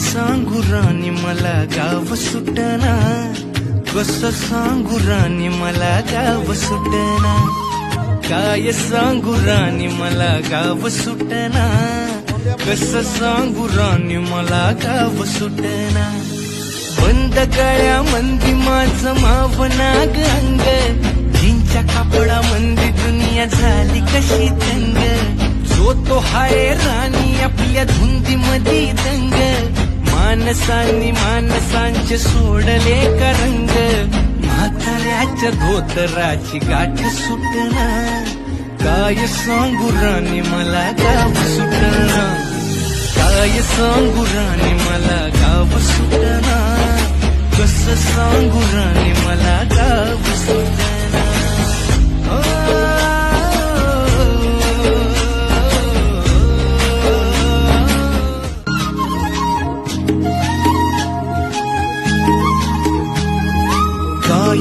सांगू राणी मला गाव सुटना कस सांगू राणी मला गाव सुटना काय सांगू राणी मला गाव सुटना कस सांगू राणी मला गाव सुटना बंद गळ्या मंदी माझं माव नाग अंग. जिंच्या कापडा मंदी दुनिया झाली कशी तंग जो तो हाय राणी आपल्या धुंदी मधी दंग. मानसांनी मानसांचे सोडले का रंग म्हाताऱ्याच्या धोतराची गाठ सुटना काय सांगू राणी मला गाव सुटना काय सांगू राणी मला गाव सुटना कस सांगू राणी मला गाव सुटना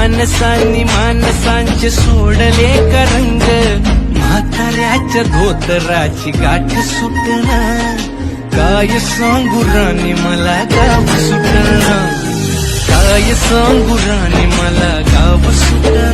माणसांनी मानसांचे सोडले का रंग म्हाताऱ्याच्या धोतराची गाठ सुटना काय सांगू राणी मला गाव सुटणा काय सांगू राणी मला गाव सुटना